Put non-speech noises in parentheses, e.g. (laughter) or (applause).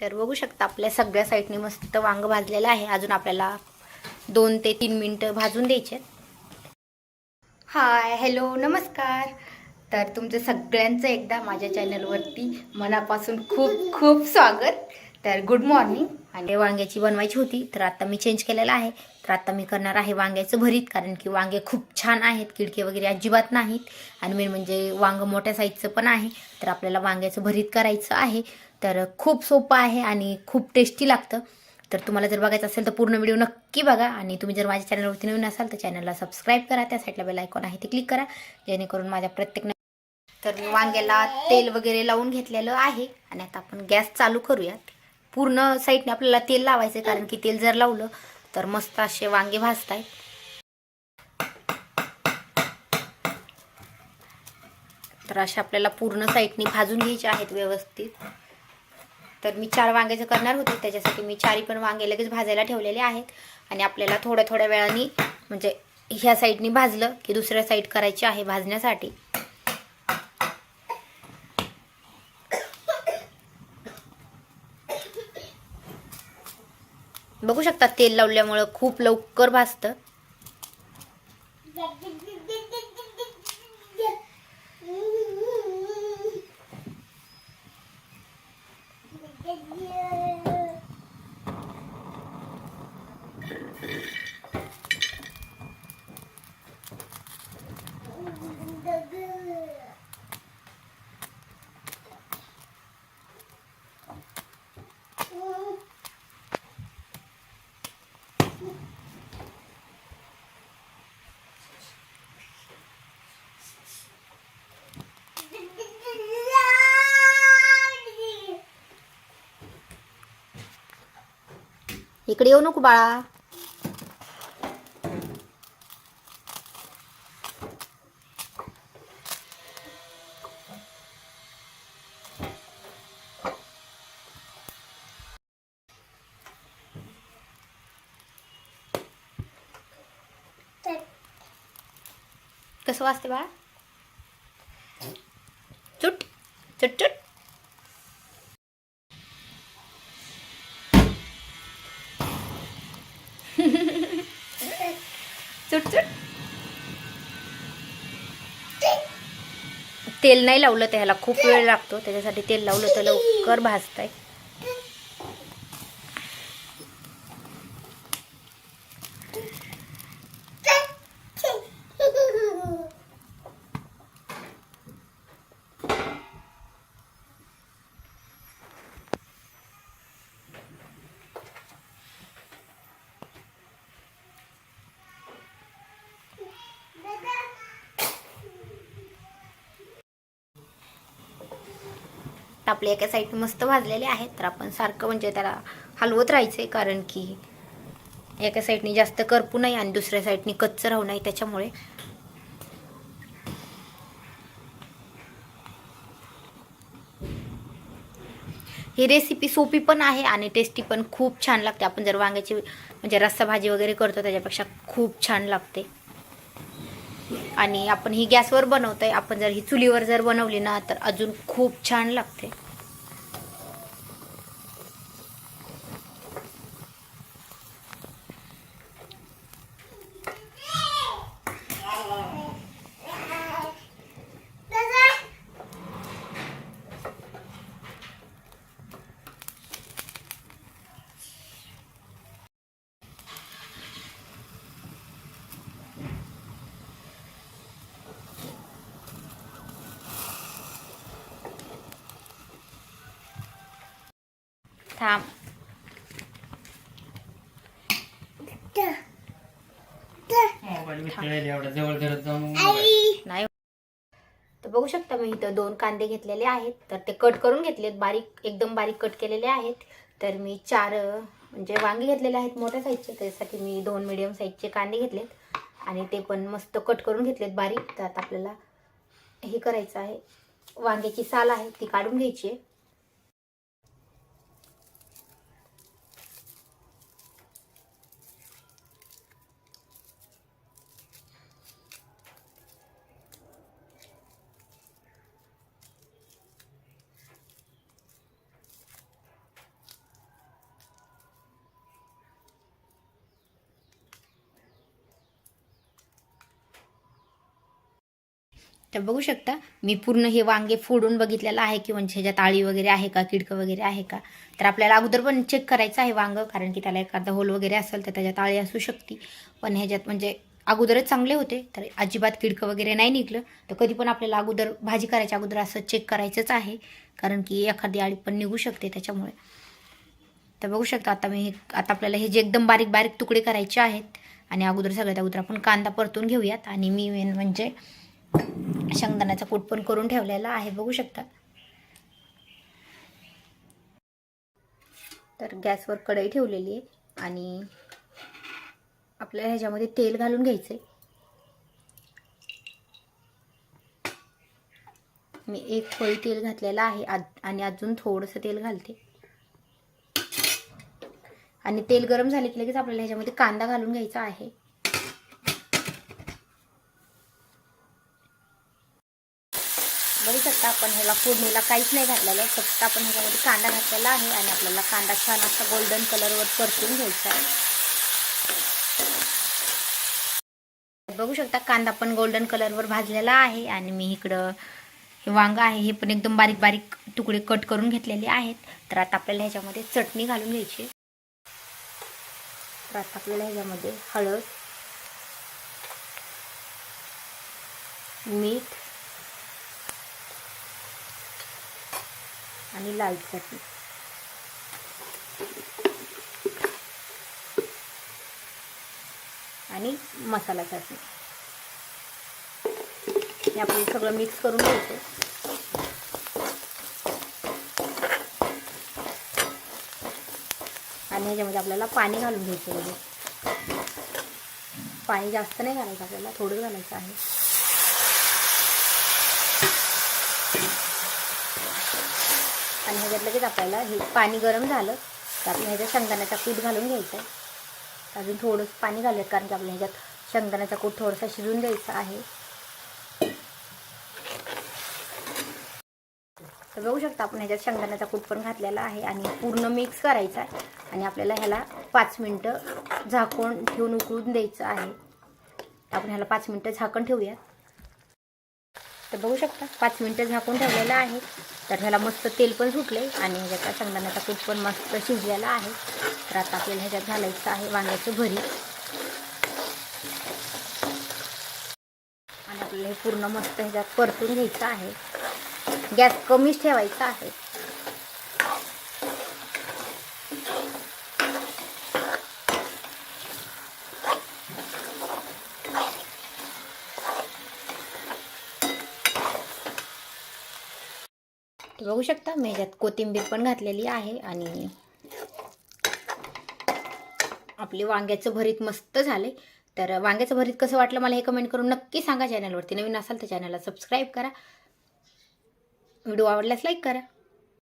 तर बघू शकता आपल्या सगळ्या साईडने मस्त वांग भाजलेलं आहे. अजून आपल्याला दोन ते तीन मिनटं भाजून द्यायचे हाय हॅलो नमस्कार. तर तुमचं सगळ्यांचं एकदा माझ्या चॅनलवरती मनापासून खूप खूप स्वागत. तर गुड मॉर्निंग आणि वांग्याची बनवायची होती तर आता मी चेंज केलेलं आहे. तर आता मी करणार आहे वांग्याचं भरीत कारण की वांगे खूप छान आहेत किडके वगैरे अजिबात नाहीत. आणि मेन म्हणजे वांग मोठ्या साईजचं पण आहे तर आपल्याला वांग्याचं भरीत करायचं आहे. तर खूप सोपं आहे आणि खूप टेस्टी लागतं. तर तुम्हाला जर बघायचं असेल तर पूर्ण व्हिडिओ नक्की बघा. आणि तुम्ही जर माझ्या चॅनलवरती नवीन असाल तर चॅनलला सबस्क्राईब करा. त्या साईडला बेल आयकॉन आहे ते क्लिक करा. जेणेकरून माझ्या प्रत्येक तर मी वांग्याला तेल वगैरे लावून घेतलेलं आहे. आणि आता आपण गॅस चालू करूयात. पूर्ण साईडने आपल्याला तेल लावायचं आहे कारण की तेल जर लावलं तर मस्त असे वांगे भाजतायत. तर असे आपल्याला पूर्ण साईडने भाजून घ्यायचे आहेत व्यवस्थित. तर मी चार वांग्याचं करणार होते त्याच्यासाठी मी चारही पण वांगे लगेच भाजायला ठेवलेले आहेत. आणि आपल्याला थोड्या थोड्या वेळाने म्हणजे ह्या साईडनी भाजलं की दुसऱ्या साईड करायची आहे भाजण्यासाठी. बघू शकता तेल लावल्यामुळं खूप लवकर भाजतं. (laughs) इकडे येऊ नको बाळा. कसं वाजते बाळा? चुट चुट चुट. तेल नाही लावलं त्याला. खूप वेळ लागतो. त्याच्यासाठी तेल लावलं तर लवकर आपल्या आपले एका साईड मस्त भाजलेले आहेत. तर आपण सारखं म्हणजे त्याला हलवत राहायचंय कारण की एका साईडनी जास्त करपू नाही आणि दुसऱ्या साईडनी कच्चं राहू नाही त्याच्यामुळे. ही रेसिपी सोपी पण आहे आणि टेस्टी पण खूप छान लागते. आपण जर वांग्याची म्हणजे रस्सा भाजी वगैरे करतो त्याच्यापेक्षा खूप छान लागते. आणि आपण ही गॅसवर बनवतोय. आपण जर ही चुलीवर जर बनवली ना तर अजून खूप छान लागते. थांब. जाऊन नाही. तर बघू शकता मी इथं दोन कांदे घेतलेले आहेत. तर ते कट करून घेतलेत बारीक एकदम बारीक कट केलेले आहेत. तर मी चार म्हणजे वांगे घेतलेले आहेत मोठ्या साईजचे त्याच्यासाठी मी दोन मिडियम साईजचे कांदे घेतलेत. आणि ते पण मस्त कट करून घेतलेत बारीक. तर आता आपल्याला हे करायचं आहे. वांग्याची साल आहे ती काढून घ्यायची आहे. तर बघू शकता मी पूर्ण हे वांगे फोडून बघितलेलं आहे की म्हणजे ह्याच्यात आळी वगैरे आहे का किडकं वगैरे आहे का? तर आपल्याला अगोदर पण चेक करायचं आहे वांगं कारण की त्याला एखादा होल वगैरे असेल तर त्याच्यात आळी असू शकते. पण ह्याच्यात म्हणजे अगोदरच चांगले होते तर अजिबात किडकं वगैरे नाही निघलं. तर कधी पण आपल्याला अगोदर भाजी करायच्या अगोदर असं चेक करायचंच आहे कारण की एखादी आळी पण निघू शकते त्याच्यामुळे. तर बघू शकता आता मी हे आता आपल्याला हे जे एकदम बारीक बारीक तुकडे करायचे आहेत आणि अगोदर सगळ्यात अगोदर आपण कांदा परतून घेऊयात आणि मी मेन म्हणजे शेंगदाण्याचा कूट पण करून ठेवलेला आहे बघू शकता. तर गॅसवर कढई ठेवलेली आहे आणि आपल्याला ह्याच्यामध्ये तेल घालून घ्यायचं मी एक पळी तेल घातलेलं आहे आणि अजून थोडंसं तेल घालते. आणि तेल गरम झाले की लगेच आपल्याला ह्याच्यामध्ये कांदा घालून घ्यायचा आहे. बघू शकता आपण ह्याला फोडणीला काहीच नाही घातलेलं फक्त आपण ह्याच्यामध्ये कांदा घातलेला आहे आणि आपल्याला कांदा छान असा गोल्डन कलरवर परतून घ्यायचा आहे. बघू शकता कांदा पण गोल्डन कलरवर भाजलेला आहे आणि मी इकडं हे वांगं आहे हे पण एकदम बारीक बारीक तुकडे कट करून घेतलेले आहेत. तर आता आपल्याला ह्याच्यामध्ये चटणी घालून घ्यायची. तर आता आपल्याला ह्याच्यामध्ये हळद मीठ आणि लाल चटणी. आणि मसाला चटणी. हे आपण सगळं मिक्स करून घ्यायचं. आणि ह्याच्यामध्ये आपल्याला पाणी घालून घ्यायचं पाणी जास्त नाही घालायचं आपल्याला थोडं घालायचं आहे. ह्याच्यात लगेच आपल्याला हे पाणी गरम झालं तर आपण ह्याच्यात शेंगदाण्याचा कूट घालून घ्यायचा आहे. अजून थोडंसं पाणी घालूयात कारण की आपल्या ह्याच्यात शेंगदाण्याचा कूट थोडासा शिजून द्यायचा आहे. तर बघू शकता आपण ह्याच्यात शेंगदाण्याचा कूट पण घातलेला आहे आणि पूर्ण मिक्स करायचा आहे आणि आपल्याला ह्याला पाच मिनटं झाकून ठेवून उकळून द्यायचं आहे. आपण ह्याला पाच मिनटं झाकण ठेवूयात. तर बघू शकता पाच मिनटं झाकून ठेवलेलं आहे. तर ह्याला मस्त तेल पण सुटले आणि ह्याच्यात शेंगदाण्याचा कूट पण मस्त शिजलेला आहे. तर आता आपल्याला ह्याच्यात घालायचं आहे वांग्याचं भरी. आणि आपल्याला हे पूर्ण मस्त ह्याच्यात परतून घ्यायचं आहे. गॅस कमीच ठेवायचा आहे तर बघू शकता. मी ह्याच्यात कोथिंबीर पण घातलेली आहे आणि आपले वांग्याचं भरीत मस्त झाले. तर वांग्याचं भरीत कसं वाटलं मला हे कमेंट करून नक्की सांगा चॅनलवरती नवीन असाल तर चॅनलला सबस्क्राईब करा. व्हिडिओ आवडल्यास लाईक करा.